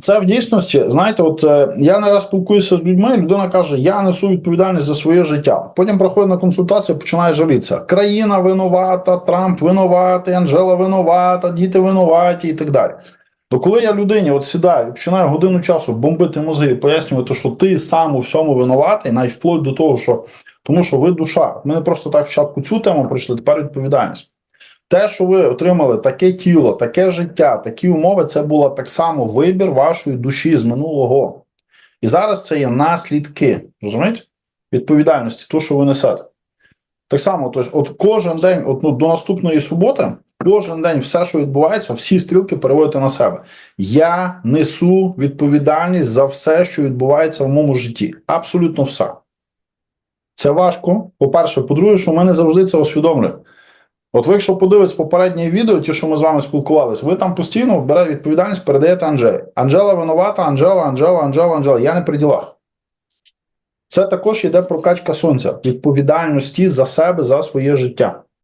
Це в дійсності, знаєте, от е, я не раз спілкуюся з людьми, людина каже, я несу відповідальність за своє життя. Потім приходить на консультацію, починає жалітися. Країна винувата, Трамп винуватий, Анжела винувата, діти винуваті і так далі. То коли я людині от сідаю починаю годину часу бомбити мозги пояснювати, що ти сам у всьому винуватий, навіть вплоть до того, що тому що ви душа. Ми не просто так спочатку цю тему пройшли, тепер відповідальність. Те, що ви отримали таке тіло, таке життя, такі умови, це було так само вибір вашої душі з минулого. І зараз це є наслідки, розумієте? Відповідальності, то, що ви несете. Так само, тобто, от кожен день, от, ну, до наступної суботи, кожен день все, що відбувається, всі стрілки переводите на себе. Я несу відповідальність за все, що відбувається в моєму житті. Абсолютно все. Це важко. По-перше, по-друге, що ми не завжди це усвідомлюємо. От ви, якщо подивитесь попереднє відео, ті, що ми з вами спілкувалися, ви там постійно берете відповідальність, передаєте Анжелі. Анжела винувата, Анжела, Анжела, Анжела, Анжела. Я не при ділах. Це також йде прокачка сонця, відповідальності за себе, за своє життя.